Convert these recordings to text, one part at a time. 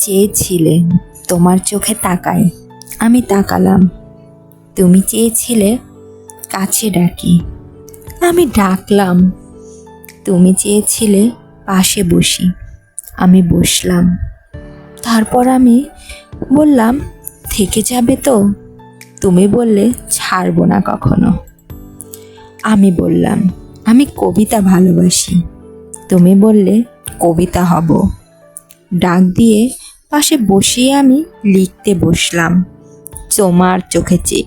চেয়েছিলে তোমার চোখে তাকাই আমি তাকালাম। তুমি চেয়েছিলে কাছে ডাকি, আমি ডাকলাম। তুমি চেয়েছিলে পাশে বসি, আমি বসলাম। তারপর আমি বললাম, থেকে যাবে তো? তুমি বললে, ছাড়বো না কখনো। আমি বললাম, আমি কবিতা ভালোবাসি। তুমি বললে, কবিতা হব। ডাক দিয়ে পাশে বসিয়ে আমি লিখতে বসলাম তোমার চোখে চেয়ে।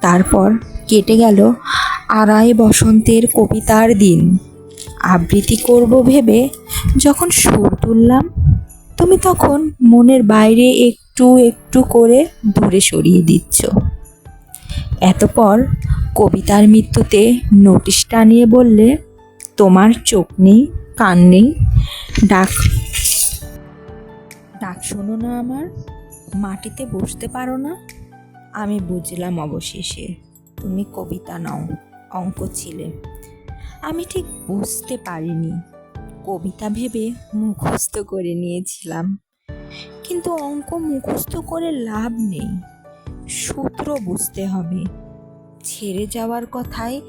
তারপর কেটে গেল আড়াই বসন্তের কবিতার দিন। আবৃত্তি করব ভেবে যখন সুর তুললাম, তুমি তখন মনের বাইরে একটু একটু করে দূরে সরিয়ে দিচ্ছ। এতপর কবিতার মৃত্যুতে নোটিশটা নিয়ে বললে, তোমার চোখ নেই, কান নেই, ডাক ডাক শোনো না আমার। মাটিতে বসতে পারো না? আমি বুঝলাম অবশেষে, তুমি কবিতা নাও, অঙ্ক ছিলে। আমি ঠিক বুঝতে পারিনি। কবিতা ভেবে মুখস্থ করে নিয়েছিলাম। কিন্তু অঙ্ক মুখস্থ করে লাভ নেই। সূত্র বুঝতে হবে। ছেড়ে যাওয়ার কথায়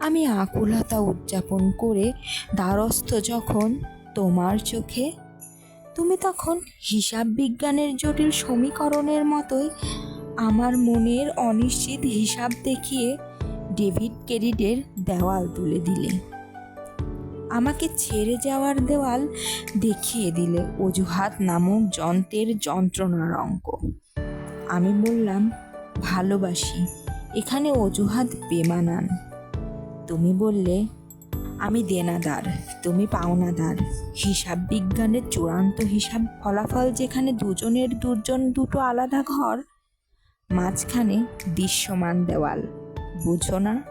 আমি আকুলতা উদযাপন করে দ্বারস্থ যখন তোমার চোখে তুমি তখন হিসাব বিজ্ঞানের জটিল সমীকরণের মতোই আমার মনের অনিশ্চিত হিসাব দেখিয়ে ডেভিড ক্যারিডের দেওয়াল তুলে দিলে। আমাকে ছেড়ে যাওয়ার দেওয়াল দেখিয়ে দিলে অজুহাত নামক যন্ত্রের যন্ত্রণার অঙ্ক। আমি বললাম, ভালোবাসি, এখানে অজুহাত বেমানান। তুমি বললে আমি দেনাদার, তুমি পাওনাদার। হিসাব বিজ্ঞানের চূড়ান্ত হিসাব ফলাফল যেখানে দুজনের দুজন দুটো আলাদা ঘর, মাঝখানে দৃশ্যমান দেওয়াল। বুঝো না?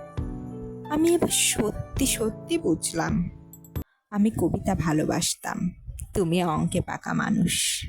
আমি এবার সত্যি সত্যি বুঝলাম। আমি কবিতা ভালোবাসতাম। তুমি অঙ্কে পাকা মানুষ।